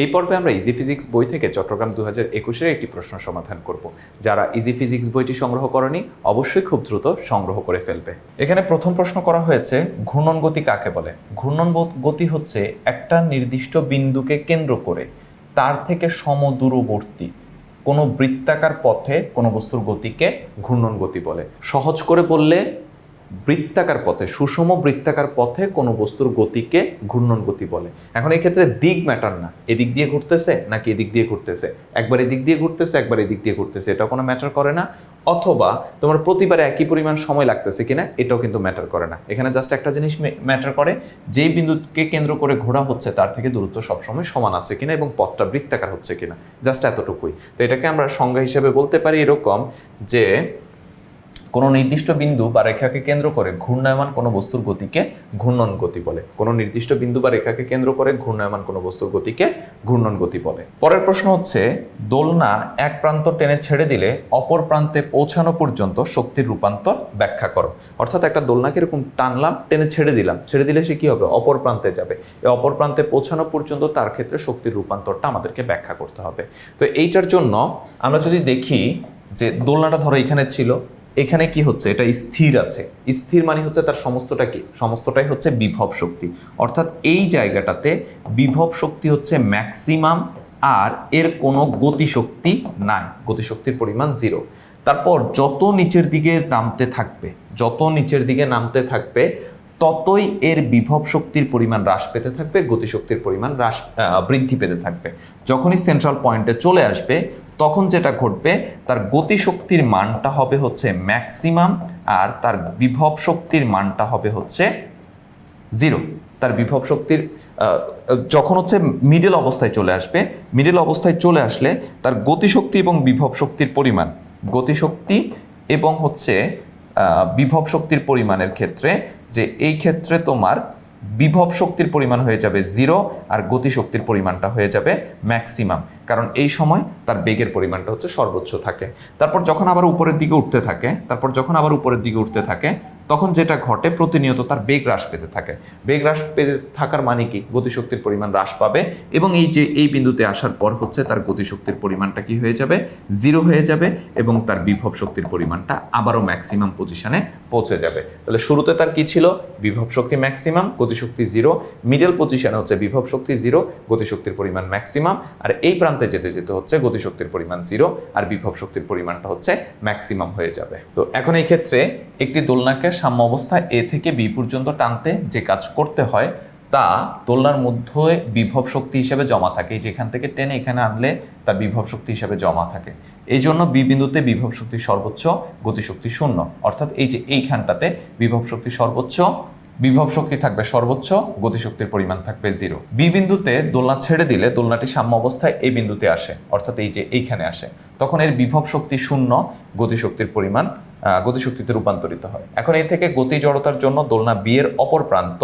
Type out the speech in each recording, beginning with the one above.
এই পর্বে আমরা ইজি ফিজিক্স বই থেকে চট্টগ্রাম দু হাজার একুশের একটি প্রশ্ন সমাধান করব, যারা ইজি ফিজিক্স বইটি সংগ্রহ করেনি, অবশ্যই খুব দ্রুত সংগ্রহ করে ফেলবে। এখানে প্রথম প্রশ্ন করা হয়েছে, ঘূর্ণন গতি কাকে বলে? ঘূর্ণন গতি হচ্ছে একটা নির্দিষ্ট বিন্দুকে কেন্দ্র করে তার থেকে সমদূরবর্তী কোনো বৃত্তাকার পথে কোনো বস্তুর গতিকে ঘূর্ণন গতি বলে। সহজ করে বললে বৃত্তাকার পথে, সুষম বৃত্তাকার পথে কোনো বস্তুর গতিকে ঘূর্ণন গতি বলে। এখন এই ক্ষেত্রে দিক ম্যাটার না। এদিক দিয়ে ঘুরতেছে নাকি এদিক দিয়ে ঘুরতেছে? একবার এদিক দিয়ে ঘুরতেছে, একবার এদিক দিয়ে ঘুরতেছে এটা কোনো ম্যাটার করে না। অথবা তোমার প্রতিবারে একই পরিমাণ সময় লাগতেছে কিনা, এটাও কিন্তু ম্যাটার করে না। এখানে জাস্ট একটা জিনিস ম্যাটার করে, যেই বিন্দুকে কেন্দ্র করে ঘোরা হচ্ছে, তার থেকে দূরত্ব সবসময় সমান আছে কিনা এবং পথটা বৃত্তাকার হচ্ছে কিনা জাস্ট এতটুকুই। তো এটাকে আমরা সংজ্ঞা হিসেবে বলতে পারি এরকম যে কোনো নির্দিষ্ট বিন্দু বা রেখাকে কেন্দ্র করে ঘূর্ণায়মান কোনো বস্তুর গতিকে ঘূর্ণন গতি বলে। কোনো নির্দিষ্ট বিন্দু বা রেখাকে কেন্দ্র করে ঘূর্ণায়মান কোনো বস্তুর গতিকে ঘূর্ণন গতি বলে। পরের প্রশ্ন হচ্ছে, দোলনা এক প্রান্ত টেনে ছেড়ে দিলে অপর প্রান্তে পৌঁছানো পর্যন্ত শক্তির রূপান্তর ব্যাখ্যা করো। অর্থাৎ একটা দোলনাকে এরকম টানলাম, টেনে ছেড়ে দিলাম। ছেড়ে দিলে সে কী হবে? অপর প্রান্তে যাবে। এই অপর প্রান্তে পৌঁছানো পর্যন্ত তার ক্ষেত্রে শক্তির রূপান্তরটা আমাদেরকে ব্যাখ্যা করতে হবে। তো এইটার জন্য আমরা যদি দেখি যে দোলনাটা ধরো এখানে ছিল এখানে কি হচ্ছে? এটা স্থির আছে। স্থির মানে হচ্ছে তার সমস্তটা কি? সমস্তটাই হচ্ছে বিভব শক্তি। অর্থাৎ এই জায়গাটাতে বিভব শক্তি হচ্ছে ম্যাক্সিমাম আর এর কোনো গতিশক্তি নাই। গতিশক্তির পরিমাণ জিরো। তারপর যত নিচের দিকে নামতে থাকবে, যত নিচের দিকে নামতে থাকবে, ততই এর বিভব শক্তির পরিমাণ হ্রাস পেতে থাকবে, গতিশক্তির পরিমাণ হ্রাস বৃদ্ধি পেতে থাকবে। যখনই সেন্ট্রাল পয়েন্টে চলে আসবে তখন যেটা ঘটবে, তার গতিশক্তির মানটা হবে হচ্ছে ম্যাক্সিমাম আর তার বিভব শক্তির মানটা হবে হচ্ছে জিরো তার বিভব শক্তির যখন হচ্ছে মিডল অবস্থায় চলে আসবে মিডল অবস্থায় চলে আসলে তার গতিশক্তি এবং বিভব শক্তির পরিমাণ, গতিশক্তি এবং হচ্ছে বিভব শক্তির পরিমাণের ক্ষেত্রে যে এই ক্ষেত্রে তোমার বিভব শক্তির পরিমাণ হয়ে যাবে জিরো আর গতিশক্তির পরিমাণটা হয়ে যাবে ম্যাক্সিমাম কারণ এই সময় তার বেগের পরিমাণটা হচ্ছে সর্বোচ্চ থাকে। তারপর যখন আবার উপরের দিকে উঠতে থাকে, তারপর যখন আবার উপরের দিকে উঠতে থাকে তখন যেটা ঘটে প্রতিনিয়ত তার বেগ হ্রাস পেতে থাকে। বেগ হ্রাস পেতে থাকার মানে কি? গতিশক্তির পরিমাণ হ্রাস পাবে এবং এই যে এই বিন্দুতে আসার পর হচ্ছে তার গতিশক্তির পরিমাণটা কি হয়ে যাবে? জিরো হয়ে যাবে এবং তার বিভব শক্তির পরিমাণটা আবারও ম্যাক্সিমাম পজিশনে পৌঁছে যাবে। তাহলে শুরুতে তার কি ছিল? বিভব শক্তি ম্যাক্সিমাম, গতিশক্তি জিরো। মিডল পজিশনে হচ্ছে বিভব শক্তি জিরো, গতিশক্তির পরিমাণ ম্যাক্সিমাম। আর এই প্রান্তে যেতে যেতে হচ্ছে গতিশক্তির পরিমাণ জিরো আর বিভব শক্তির পরিমাণটা হচ্ছে ম্যাক্সিমাম হয়ে যাবে। তো এখন এই ক্ষেত্রে একটি দোলনাকে সাম্য অবস্থায় এ থেকে বি পর্যন্ত টানতে যে কাজ করতে হয়, তা দোলনার মধ্যে বিভব শক্তি হিসেবে জমা থাকে। যেখান থেকে টেনে এখানে আনলে তা বিভব শক্তি হিসেবে জমা থাকে। এই জন্য বি বিন্দুতে বিভব শক্তি সর্বোচ্চ গতিশক্তি শূন্য। অর্থাৎ এই যে এইখানটাতে বিভব শক্তি সর্বোচ্চ, বিভব শক্তি থাকবে সর্বোচ্চ গতিশক্তির পরিমাণ থাকবে জিরো। বি বিন্দুতে দোলনা ছেড়ে দিলে দোলনাটি সাম্য অবস্থায় এই বিন্দুতে আসে, অর্থাৎ এই যে এইখানে আসে। তখন এর বিভব শক্তি শূন্য, গতিশক্তির পরিমাণ গতিশক্তিতে রূপান্তরিত হয়। এখন এই থেকে গতি জড়তার জন্য দোলনা বি এর অপর প্রান্ত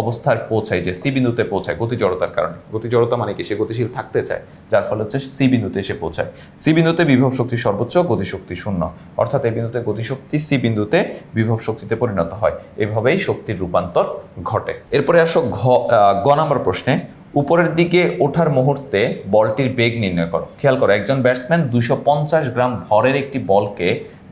অবস্থার পৌঁছায়, যে সি বিন্দুতে পৌঁছায় গতি জড়তার কারণে। গতি জড়তা মানে কি? সে গতিশীল থাকতে চায়, যার ফলে হচ্ছে সি বিন্দুতে এসে পৌঁছায়। সি বিন্দুতে বিভব শক্তি সর্বোচ্চ, গতিশক্তি শূন্য। অর্থাৎ এই বিন্দুতে গতিশক্তি সি বিন্দুতে বিভব শক্তিতে পরিণত হয়। এভাবেই শক্তির রূপান্তর ঘটে। এরপরে আসো ঘ নাম্বার প্রশ্নে। উপরের দিকে ওঠার মুহূর্তে বলটির বেগ নির্ণয় করো। খেয়াল করো, একজন ব্যাটসম্যান দুইশো পঞ্চাশ গ্রাম ভরের একটি বলকে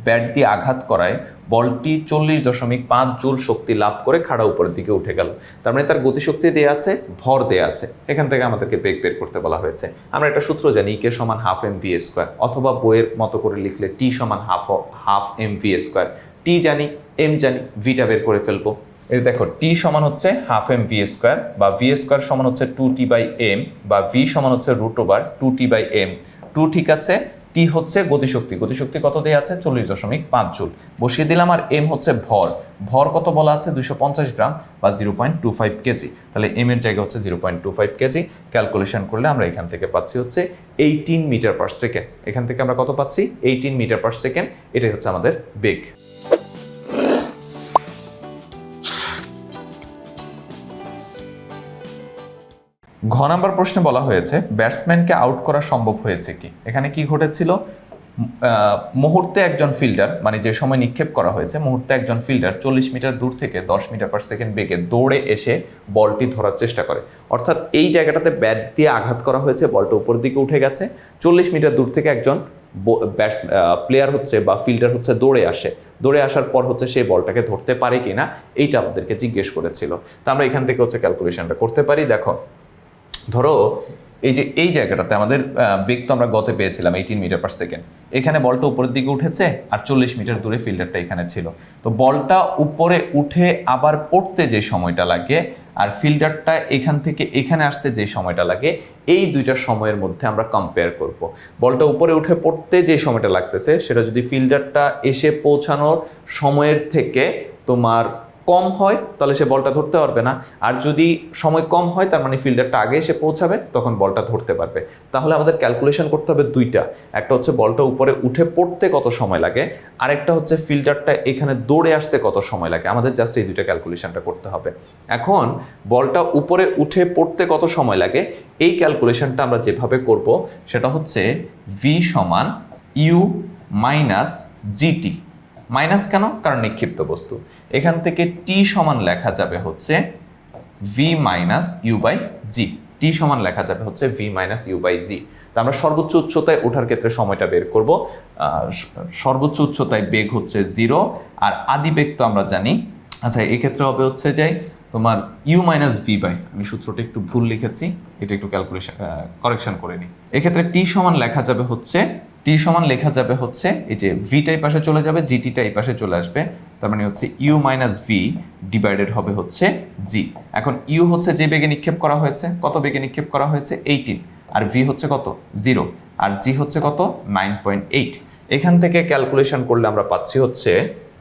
ব্যাট দিয়ে আঘাত করায় বলটি চল্লিশ দশমিক পাঁচ জুল শক্তি লাভ করে খাড়া উপরের দিকে উঠে গেল। তার মানে তার গতিশক্তি দেয়া আছে, ভর দেয়া আছে। এখান থেকে আমাদেরকে বেগ বের করতে বলা হয়েছে। আমরা একটা সূত্র জানি, কে সমান হাফ এম ভি স্কোয়ার অথবা বইয়ের মতো করে লিখলে টি সমান half half M V square T জানি এম জানি ভিটা বের করে ফেলব। এই দেখো টি সমান হচ্ছে হাফ এম ভি স্কোয়ার বা ভি স্কোয়ার সমান হচ্ছে টু টি বাই এম বা ভি সমান হচ্ছে root over two T by M two ঠিক আছে টি হচ্ছে গতিশক্তি। গতিশক্তি কত দেওয়া আছে? চল্লিশ দশমিক পাঁচ জুল। বসিয়ে দিলাম আর এম হচ্ছে ভর। ভর কত বলা আছে? দুশো পঞ্চাশ গ্রাম বা zero point two five KG তাহলে এম এর জায়গা হচ্ছে zero point two five KG calculation করলে আমরা এখান থেকে পাচ্ছি হচ্ছে এইটিন মিটার পার সেকেন্ড এখান থেকে আমরা কত পাচ্ছি? এইটিন মিটার পার সেকেন্ড এটাই হচ্ছে আমাদের বেগ। ঘ নাম্বার প্রশ্নে বলা হয়েছে, ব্যাটসম্যানকে আউট করা সম্ভব হয়েছে কি? এখানে কি ঘটেছিল? মুহূর্তে একজন ফিল্ডার মানে যে সময় নিক্ষেপ করা হয়েছে, মুহূর্তে একজন ফিল্ডার চল্লিশ মিটার দূর থেকে দশ মিটার পার সেকেন্ড বেগে দৌড়ে এসে বলটি ধরার চেষ্টা করে। অর্থাৎ এই জায়গাটাতে ব্যাট দিয়ে আঘাত করা হয়েছে, বলটা উপর দিকে উঠে গেছে। চল্লিশ মিটার দূর থেকে একজন ব্যাটস প্লেয়ার হচ্ছে বা ফিল্ডার হচ্ছে দৌড়ে আসে। দৌড়ে আসার পর হচ্ছে সেই বলটাকে ধরতে পারে কিনা, এইটা আমাদেরকে জিজ্ঞেস করেছিল। তা আমরা এখান থেকে হচ্ছে ক্যালকুলেশনটা করতে পারি। দেখো ধরো, এই যে এই জায়গাটাতে আমাদের বেগ তো আমরা গতে পেয়েছিলাম এইটিন মিটার পার সেকেন্ড এখানে বলটা উপরের দিকে উঠেছে আর চল্লিশ মিটার দূরে ফিল্ডারটা এখানে ছিল। তো বলটা উপরে উঠে আবার পড়তে যে সময়টা লাগে আর ফিল্ডারটা এখান থেকে এখানে আসতে যে সময়টা লাগে, এই দুইটা সময়ের মধ্যে আমরা কম্পেয়ার করব। বলটা উপরে উঠে পড়তে যে সময়টা লাগতেছে, সেটা যদি ফিল্ডারটা এসে পৌঁছানোর সময়ের থেকে তোমার কম হয়, তাহলে সে বলটা ধরতে পারবে না। আর যদি সময় কম হয়, তার মানে ফিল্ডারটা আগে এসে পৌঁছাবে, তখন বলটা ধরতে পারবে। তাহলে আমাদের ক্যালকুলেশন করতে হবে দুইটা। একটা হচ্ছে বলটা উপরে উঠে পড়তে কত সময় লাগে, আরেকটা হচ্ছে ফিল্ডারটা এখানে দৌড়ে আসতে কত সময় লাগে। আমাদের জাস্ট এই দুইটা ক্যালকুলেশনটা করতে হবে। এখন, বলটা উপরে উঠে পড়তে কত সময় লাগে, এই ক্যালকুলেশনটা আমরা যেভাবে করব, সেটা হচ্ছে ভি সমান ইউ মাইনাস জিটি মাইনাস কেন? কারণ নিক্ষিপ্ত বস্তু। এখান থেকে টি সমান লেখা যাবে হচ্ছে V minus U by G T সমান লেখা যাবে হচ্ছে V minus U by G তা আমরা সর্বোচ্চ উচ্চতায় ওঠার ক্ষেত্রে সময়টা বের করব। সর্বোচ্চ উচ্চতায় বেগ হচ্ছে জিরো, আর আদি বেগ তো আমরা জানি। আচ্ছা এক্ষেত্রে হবে হচ্ছে যে তোমার ইউ মাইনাস ভি বাই আমি সূত্রটা একটু ভুল লিখেছি, এটা একটু ক্যালকুলেশন কারেকশন করে নিই। এক্ষেত্রে টি সমান লেখা যাবে হচ্ছে টি সমান লেখা যাবে হচ্ছে, এই যে ভিটা এই পাশে চলে যাবে জিটিটা এই পাশে চলে আসবে। তার মানে হচ্ছে ইউ মাইনাস ভি ডিভাইডেড হবে হচ্ছে জি এখন ইউ হচ্ছে যে বেগে নিক্ষেপ করা হয়েছে, কত বেগে নিক্ষেপ করা হয়েছে? এইটিন আর ভি হচ্ছে কত? জিরো আর জি হচ্ছে কত? নাইন পয়েন্ট এইট এখান থেকে ক্যালকুলেশন করলে আমরা পাচ্ছি হচ্ছে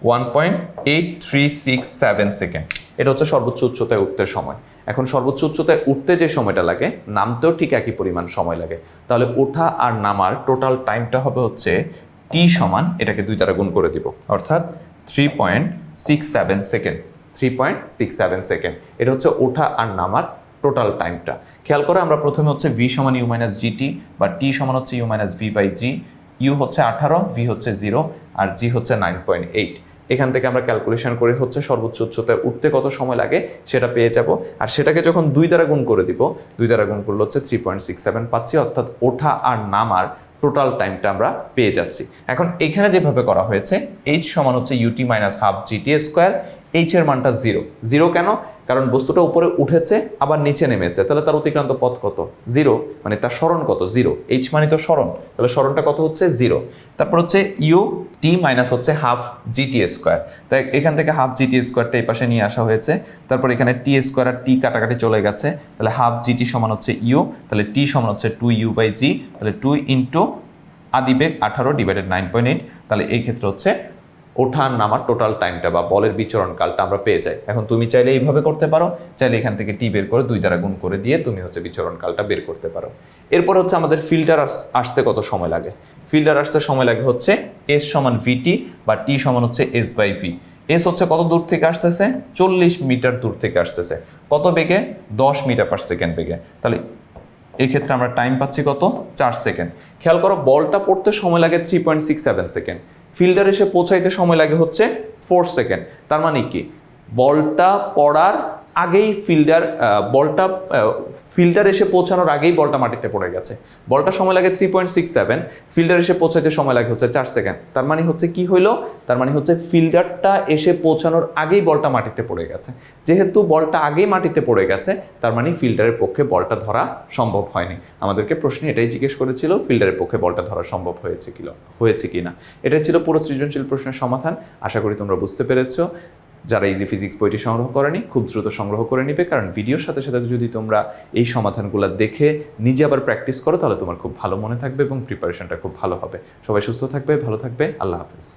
one point eight three six seven second এটা হচ্ছে সর্বোচ্চ উচ্চতায় উঠতে সময়। এখন সর্বোচ্চ উচ্চতায় উঠতে যে সময়টা লাগে, নামতেও ঠিক একই পরিমাণ সময় লাগে। তাহলে ওঠা আর নামার টোটাল টাইমটা হবে হচ্ছে টি সমান, এটাকে দুই দ্বারা গুণ করে দিব। অর্থাৎ three point six seven second three point six seven second এটা হচ্ছে ওঠা আর নামার টোটাল টাইমটা খেয়াল করে, আমরা প্রথমে হচ্ছে ভি সমান ইউ মাইনাস জিটি বা টি সমান হচ্ছে U minus V by G U হচ্ছে আঠারো ভি হচ্ছে জিরো আর জি হচ্ছে নাইন পয়েন্ট এইট এখান থেকে আমরা ক্যালকুলেশন করে হচ্ছে সর্বোচ্চ উচ্চতায় উঠতে কত সময় লাগে সেটা পেয়ে যাব। আর সেটাকে যখন দুই দ্বারা গুণ করে দিব, দুই দ্বারা গুণ করলে হচ্ছে থ্রি পয়েন্ট সিক্স সেভেন পাচ্ছি। অর্থাৎ ওঠা আর নামার টোটাল টাইমটা আমরা পেয়ে যাচ্ছি। এখন এখানে যেভাবে করা হয়েছে এইচ সমান হচ্ছে U T minus half G T square H এর মানটা জিরো জিরো কেন? কারণ বস্তুটা উপরে উঠেছে, আবার নিচে নেমেছে। তাহলে তার অতিক্রান্ত পথ কত? জিরো মানে তার স্মরণ কত? জিরো এইচ মানে তো স্মরণ। তাহলে স্মরণটা কত হচ্ছে? জিরো তারপর হচ্ছে ইউ টি মাইনাস হচ্ছে হাফ জিটি স্কোয়ার তাই এখান থেকে হাফ জিটি স্কোয়ারটা এই পাশে নিয়ে আসা হয়েছে। তারপর এখানে টি স্কোয়ার আর টি কাটাকাটি চলে গেছে। তাহলে হাফ জিটি সমান হচ্ছে ইউ তাহলে টি সমান হচ্ছে টু ইউ বাই জি তাহলে টু ইন্টু আদিবেগ আঠারো ডিভাইডেড নাইন পয়েন্ট এইট তাহলে এই ক্ষেত্রে হচ্ছে ওঠার নামার টোটাল টাইমটা বা বলের বিচরণ কালটা আমরা পেয়ে যাই। এখন তুমি চাইলে এইভাবে করতে পারো, চাইলে এখান থেকে টি বের করে দুই দ্বারা গুণ করে দিয়ে তুমি হচ্ছে বিচরণ কালটা বের করতে পারো। এরপর হচ্ছে আমাদের ফিল্টার আসতে কত সময় লাগে? ফিল্টার আসতে সময় লাগে হচ্ছে এস সমান ভিটি বা টি সমান হচ্ছে এস বাই ভি এস হচ্ছে কত দূর থেকে আসতেছে? চল্লিশ মিটার দূর থেকে আসতেছে। কত বেগে? দশ মিটার পার সেকেন্ড বেগে। তাহলে এই ক্ষেত্রে আমরা টাইম পাচ্ছি কত? চার সেকেন্ড খেয়াল করো, বলটা পড়তে সময় লাগে three point six seven second fielder এসে পৌঁছাইতে সময় লাগে হচ্ছে ফোর সেকেন্ড তার মানে কি? বলটা পড়ার আগেই ফিল্ডার বলটা ফিল্ডার এসে পৌঁছানোর আগেই বলটা মাটিতে পড়ে গেছে। বলটা সময় লাগে three point six seven fielder এসে পৌঁছাইতে সময় লাগে হচ্ছে চার সেকেন্ড তার মানে হচ্ছে কি হইল? তার মানে হচ্ছে ফিল্ডারটা এসে পৌঁছানোর আগেই বলটা মাটিতে পড়ে গেছে। যেহেতু বলটা আগেই মাটিতে পড়ে গেছে, তার মানে ফিল্ডারের পক্ষে বলটা ধরা সম্ভব হয়নি। আমাদেরকে প্রশ্নে এটাই জিজ্ঞেস করেছিল, ফিল্ডারের পক্ষে বলটা ধরা সম্ভব হয়েছে কি হয়েছে কি না? এটাই ছিল পুরো সৃজনশীল প্রশ্নের সমাধান। আশা করি তোমরা বুঝতে পেরেছ। যারা ইজি ফিজিক্স বইটি সংগ্রহ করেনি, খুব দ্রুত সংগ্রহ করে নিবে, কারণ ভিডিওর সাথে সাথে যদি তোমরা এই সমাধানগুলো দেখে নিজে আবার প্র্যাকটিস করো, তাহলে তোমার খুব ভালো মনে থাকবে এবং প্রিপারেশনটা খুব ভালো হবে। সবাই সুস্থ থাকবে, ভালো থাকবে, আল্লাহ হাফিজ।